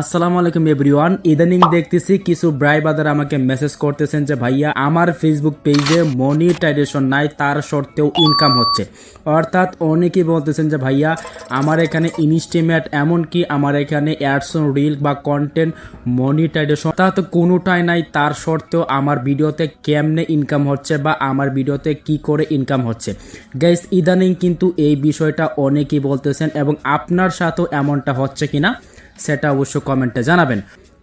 আসসালামু আলাইকুম এভরিওয়ান। ইদানিং দেখতেছি কিছু ব্রাই বাদার আমাকে মেসেজ করতেছেন যে, ভাইয়া, আমার ফেসবুক পেজে মনিটাইজেশন নাই, তার সত্ত্বেও ইনকাম হচ্ছে। অর্থাৎ অনেকেই বলতেছেন যে, ভাইয়া, আমার এখানে ইনস্টিমেট এমনকি আমার এখানে অ্যাডসন রিল বা কন্টেন্ট মনিটাইজেশন অর্থাৎ কোনোটাই নাই, তার সত্ত্বেও আমার ভিডিওতে কেমনে ইনকাম হচ্ছে বা আমার ভিডিওতে কি করে ইনকাম হচ্ছে? গাইস ইদানিং কিন্তু এই বিষয়টা অনেকেই বলতেছেন এবং আপনার সাথেও এমনটা হচ্ছে কিনা? সেটা অবশ্য কমেন্টে জানাবেন।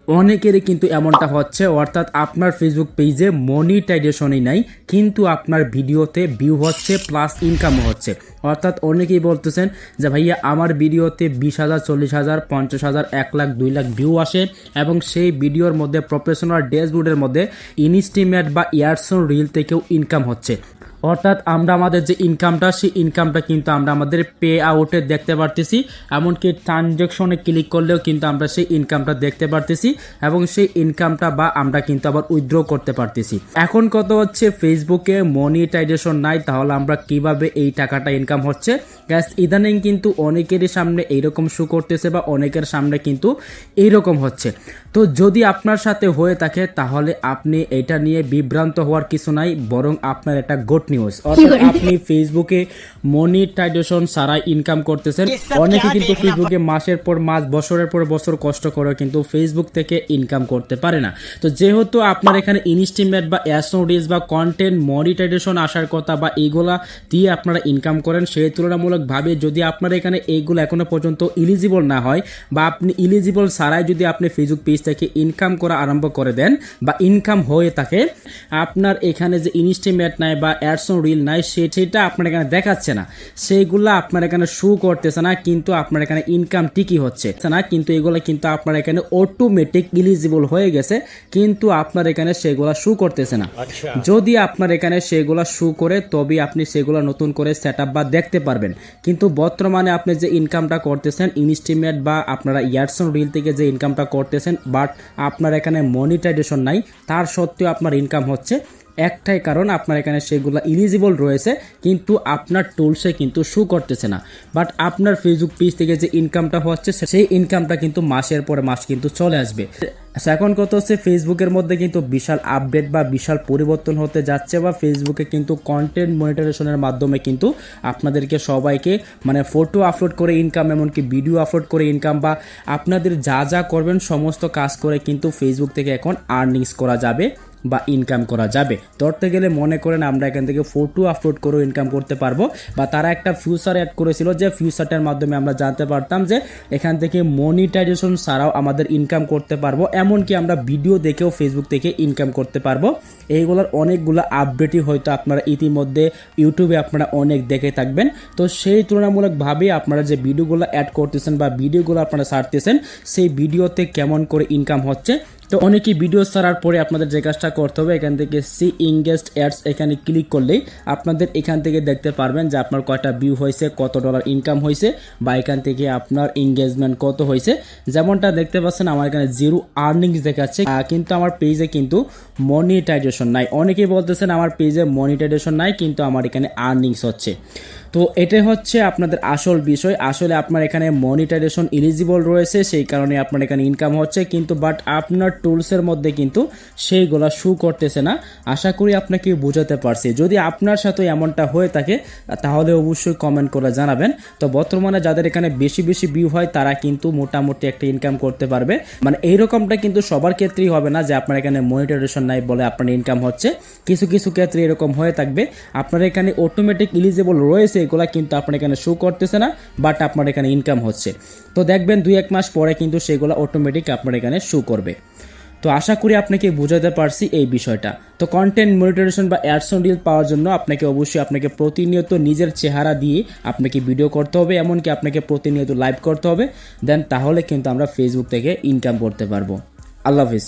অনেকেরই কিন্তু এমনটা হচ্ছে, অর্থাৎ আপনার ফেসবুক পেজে মনিটাইজেশনই নাই, কিন্তু আপনার ভিডিওতে ভিউ হচ্ছে প্লাস ইনকামও হচ্ছে। অর্থাৎ অনেকেই বলতেছেন যে, ভাইয়া, আমার ভিডিওতে বিশ হাজার, চল্লিশ হাজার, পঞ্চাশ হাজার, এক লাখ, দুই লাখ ভিউ আসে। এবং সেই ভিডিওর মধ্যে প্রফেশনাল ড্যাশবোর্ডের মধ্যে ইনস্টিমেট বা ইয়ারসন রিল থেকেও ইনকাম হচ্ছে। অর্থাৎ আমরা আমাদের যে ইনকামটা সেই ইনকামটা কিন্তু আমরা আমাদের পে আউটে দেখতে পারতেছি। এমনকি ট্রানজ্যাকশনে ক্লিক করলেও কিন্তু আমরা সেই ইনকামটা দেখতে পারতেছি এবং সেই ইনকামটা বা আমরা কিন্তু আবার উইথড্র করতে পারতেছি। এখন কত হচ্ছে ফেসবুকে মনিটাইজেশন নাই, তাহলে আমরা কীভাবে এই টাকাটা ইনকাম হচ্ছে? গ্যাস ইদানিং কিন্তু অনেকেরই সামনে এইরকম শু করতেছে বা অনেকের সামনে কিন্তু এইরকম হচ্ছে। তো যদি আপনার সাথে হয়ে থাকে, তাহলে আপনি এটা নিয়ে বিভ্রান্ত হওয়ার কিছু নাই, বরং আপনার একটা গুড নিউজ অর্থাৎ আপনি ফেসবুকে মনিটাইজেশন ছাড়াই ইনকাম করতেছেন। অনেকে কিন্তু ফেসবুকে মাসের পর মাস বছরের পর বছর কষ্ট করে কিন্তু ফেসবুক থেকে ইনকাম করতে পারে না। তো যেহেতু আপনার এখানে ইনস্টিমেট বা অ্যাসনোডিস বা কন্টেন্ট মনিটাইজেশন আসার কথা বা এইগুলা দিয়ে আপনারা ইনকাম করেন সেই তুলনামূলকভাবে যদি আপনার এখানে এইগুলো এখনও পর্যন্ত ইলিজিবল না হয় বা আপনি ইলিজিবল ছাড়াই যদি আপনি ফেসবুক পেজ থেকে ইনকাম করা আরম্ভ করে দেন বা ইনকাম হয়ে থাকে আপনার এখানে যে ইনস্টিমেট নাই বা অ্যাডসন রিল নাই সে- সেটা আপনার এখানে দেখাচ্ছে না। সেইগুলো আপনার এখানে শু করতেছে না কিন্তু আপনার এখানে ইনকাম ঠিকই হচ্ছে। না কিন্তু এগুলো কিন্তু আপনার এখানে অটোমেটিক ইলিজিবল হয়ে গেছে কিন্তু আপনার এখানে সেগুলো শু করতেছে না। যদি আপনার এখানে সেগুলো শু করে তবে আপনি সেগুলো নতুন করে সেট বা দেখতে পারবেন। কিন্তু বর্তমানে আপনি যে ইনকামটা করতেছেন ইনস্টিমেট বা আপনারা ইয়ারসন রিল থেকে যে ইনকামটা করতেছেন বাট আপনার এখানে মনিটাইজেশন নাই তার সত্ত্বেও আপনার ইনকাম হচ্ছে। একটাই কারণ আপনার এখানে সেগুলো ইলিজিবল রয়েছে, কিন্তু আপনার টুলসে কিন্তু শু করতেছে না। বাট আপনার ফেসবুক পেজ থেকে যে ইনকামটা হচ্ছে সেই ইনকামটা কিন্তু মাসের পরে মাস কিন্তু চলে আসবে। এখন কত হচ্ছে ফেসবুকের মধ্যে কিন্তু বিশাল আপডেট বা বিশাল পরিবর্তন হতে যাচ্ছে বা ফেসবুকে কিন্তু কন্টেন্ট মনিটারেশনের মাধ্যমে কিন্তু আপনাদেরকে সবাইকে মানে ফটো আপলোড করে ইনকাম এমনকি ভিডিও আপলোড করে ইনকাম বা আপনাদের যা যা করবেন, সমস্ত কাজ করে কিন্তু ফেসবুক থেকে এখন আর্নিংস করা যাবে। বা ইনকাম করা যাবে। ধরতে গেলে মনে করেন আমরা এখান থেকে ফটো আপলোড করেও ইনকাম করতে পারব। বা তারা একটা ফিউচার অ্যাড করেছিল যে ফিউচারটার মাধ্যমে আমরা জানতে পারতাম যে এখান থেকে মনিটাইজেশন ছাড়াও আমাদের ইনকাম করতে পারব। এমনকি আমরা ভিডিও দেখেও ফেসবুক থেকে ইনকাম করতে পারব। এইগুলোর অনেকগুলো আপডেটই হয়তো আপনারা ইতিমধ্যে ইউটিউবে আপনারা অনেক দেখে থাকবেন। তো সেই তুলনামূলকভাবে আপনারা যে ভিডিওগুলো অ্যাড করতেছেন বা ভিডিওগুলো আপনারা ছাড়তেছেন, সেই ভিডিওতে কেমন করে ইনকাম হচ্ছে তো অনেকেই ভিডিও ছাড়ার পরে আপনাদের যে কাজটা করতে হবে, এখান থেকে সি ইংগেস্ট অ্যাডস এখানে ক্লিক করলেই আপনাদের এখান থেকে দেখতে পারবেন যে আপনার কয়টা ভিউ হয়েছে, কত ডলার ইনকাম হয়েছে বা এখান থেকে আপনার এঙ্গেজমেন্ট কত হয়েছে। যেমনটা দেখতে পাচ্ছেন, আমার এখানে জিরো আর্নিংস দেখাচ্ছে। কিন্তু আমার পেজে কিন্তু মনিটাইজেশন নাই। অনেকেই বলতেছেন আমার পেজে মনিটাইজেশন নাই, কিন্তু আমার এখানে আর্নিংস হচ্ছে। তো এটাই হচ্ছে আপনাদের আসল বিষয়। আসলে আপনার এখানে মনিটাইজেশন ইলিজিবল রয়েছে, সেই কারণে আপনার এখানে ইনকাম হচ্ছে। কিন্তু বাট আপনার টুলসের মধ্যে কিন্তু সেইগুলা শু করতেছে না। আশা করি আপনাকে বোঝাতে পারছি। যদি আপনার সাথে এমনটা হয়ে থাকে, তাহলে অবশ্যই কমেন্ট করে জানাবেন। তো বর্তমানে যাদের এখানে বেশি বেশি ভিউ হয়, তারা কিন্তু মোটামুটি একটা ইনকাম করতে পারবে। মানে এইরকমটা কিন্তু সবার ক্ষেত্রেই হবে না যে আপনার এখানে মনিটাইজেশন নাই বলে আপনার ইনকাম হচ্ছে। কিছু কিছু ক্ষেত্রে এরকম হয়ে থাকবে। আপনার এখানে অটোমেটিক ইলিজিবল রয়েছে এগুলা কিন্তু আপনার এখানে শো করতেছে না বাট আপনার এখানে ইনকাম হচ্ছে। তো দেখবেন দুই এক মাস পরে কিন্তু সেগুলো অটোমেটিক আপনার এখানে শো করবে। তো আশা করি আপনাকে বোঝাতে পারছি এই বিষয়টা। তো কন্টেন্ট মনিটরেশন বা অ্যাডসন ডিল পাওয়ার জন্য আপনাকে অবশ্যই আপনাকে প্রতিনিয়ত নিজের চেহারা দিয়ে আপনাকে ভিডিও করতে হবে, এমনকি আপনাকে প্রতিনিয়ত লাইভ করতে হবে। দেন তাহলে কিন্তু আমরা ফেসবুক থেকে ইনকাম করতে পারব। আল্লাহ হাফিজ।